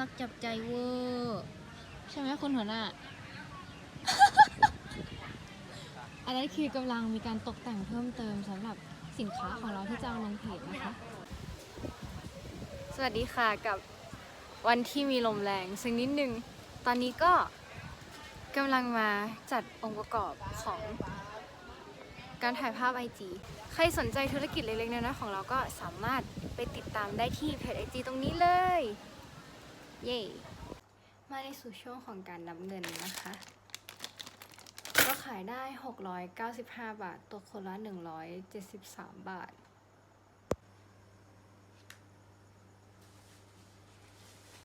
รักจับใจเวอร์ใช่ไหมคุณหัวหน้า อันนั้นคือกำลังมีการตกแต่งเพิ่มเติมสำหรับสินค้าของเราที่จะเอาลงเพจนะคะ สวัสดีค่ะกับวันที่มีลมแรงสักนิดหนึ่งตอนนี้ก็กำลังมาจัดองค์ประกอบของการถ่ายภาพ IG ใครสนใจธุรกิจเล็กๆน้อยๆของเราก็สามารถไปติดตามได้ที่เพจ IG ตรงนี้เลย เย่มาในสู่ช่วงของการนับเงินนะคะ ก็ขายได้ 695 บาท ตกคนละ 173 บาท